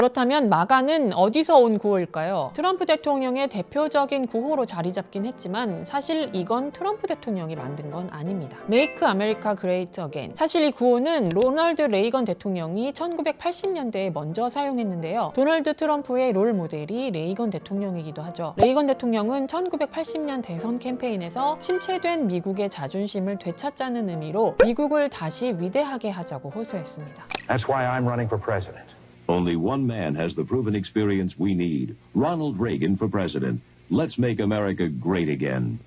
그렇다면 마가는 어디서 온 구호일까요? 트럼프 대통령의 대표적인 구호로 자리 잡긴 했지만 사실 이건 트럼프 대통령이 만든 건 아닙니다. Make America Great Again. 사실 이 구호는 로널드 레이건 대통령이 1980년대에 먼저 사용했는데요. 도널드 트럼프의 롤 모델이 레이건 대통령이기도 하죠. 레이건 대통령은 1980년 대선 캠페인에서 침체된 미국의 자존심을 되찾자는 의미로 미국을 다시 위대하게 하자고 호소했습니다. That's why I'm running for president. Only one man has the proven experience we need Ronald Reagan for president. Let's make America great again.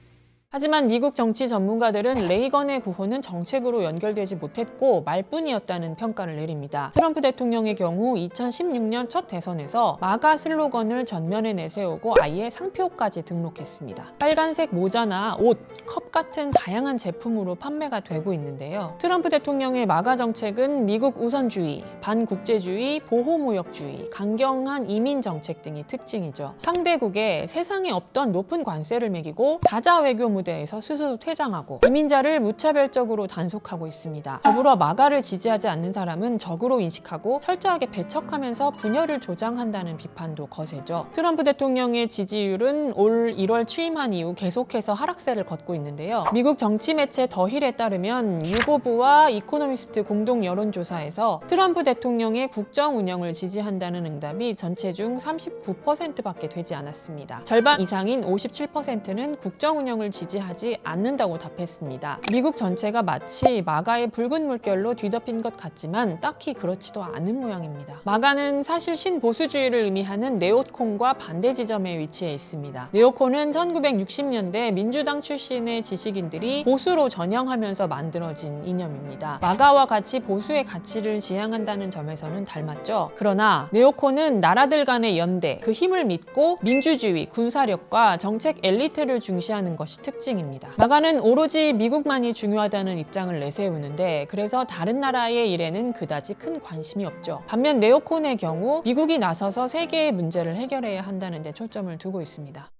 하지만 미국 정치 전문가들은 레이건의 구호는 정책으로 연결되지 못했고 말뿐이었다는 평가를 내립니다. 트럼프 대통령의 경우 2016년 첫 대선에서 마가 슬로건을 전면에 내세우고 아예 상표까지 등록했습니다. 빨간색 모자나 옷, 컵 같은 다양한 제품으로 판매가 되고 있는데요. 트럼프 대통령의 마가 정책은 미국 우선주의, 반국제주의, 보호무역주의, 강경한 이민 정책 등이 특징이죠. 상대국에 세상에 없던 높은 관세를 매기고 다자 외교 무 대에서 스스로 퇴장하고 이민자를 무차별적으로 단속하고 있습니다. 더불어 마가를 지지하지 않는 사람은 적으로 인식하고 철저하게 배척하면서 분열을 조장한다는 비판도 거세죠. 트럼프 대통령의 지지율은 올 1월 취임한 이후 계속해서 하락세를 걷고 있는데요. 미국 정치 매체 더힐에 따르면 유고부와 이코노미스트 공동 여론조사에서 트럼프 대통령의 국정 운영을 지지한다는 응답이 전체 중 39%밖에 되지 않았습니다. 절반 이상인 57%는 국정 운영을 지지 하지 않는다고 답했습니다. 미국 전체가 마치 마가의 붉은 물결로 뒤덮인 것 같지만 딱히 그렇지도 않은 모양입니다. 마가는 사실 신보수주의를 의미하는 네오콘과 반대 지점에 위치해 있습니다. 네오콘은 1960년대 민주당 출신의 지식인들이 보수로 전향하면서 만들어진 이념입니다. 마가와 같이 보수의 가치를 지향한다는 점에서는 닮았죠. 그러나 네오콘은 나라들 간의 연대, 그 힘을 믿고 민주주의, 군사력과 정책 엘리트를 중시하는 것이 특징입니다. 마가는 오로지 미국만이 중요하다는 입장을 내세우는데 그래서 다른 나라의 일에는 그다지 큰 관심이 없죠. 반면 네오콘의 경우 미국이 나서서 세계의 문제를 해결해야 한다는 데 초점을 두고 있습니다.